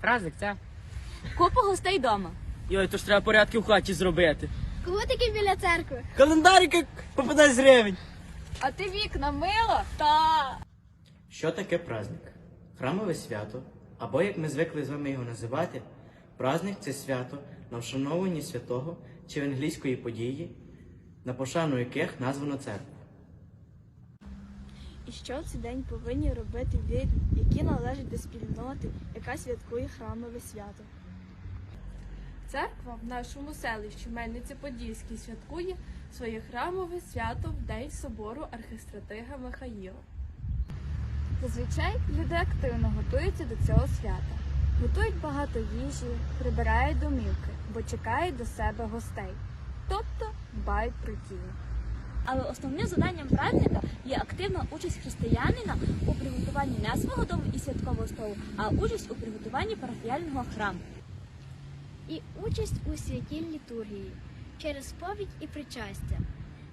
Праздник, це. Купа гостей вдома. Йой, то ж треба порядки в хаті зробити. Кого-таки біля церкви. Календарики по 15 гривень. А ти вікна мила? Та. Що таке праздник? Храмове свято, або як ми звикли з вами його називати, праздник це свято на вшановуванні святого чи англійської події, на пошану яких названо церкву. І що цей день повинні робити вірні, які належать до спільноти, яка святкує храмове свято? Церква в нашому селищі Мельниці-Подільській святкує своє храмове свято в день собору архистратига Михаїла. Зазвичай люди активно готуються до цього свята. Готують багато їжі, прибирають домівки, бо чекають до себе гостей. Тобто дбають про тіло. Але основним завданням праздника є активна участь християнина у приготуванні не свого дому і святкового столу, а участь у приготуванні парафіяльного храму. І участь у святій літургії через сповідь і причастя,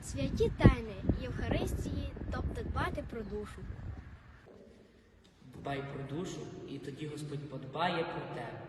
святі тайни Євхаристії, тобто дбати про душу. Дбай про душу, і тоді Господь подбає про тебе.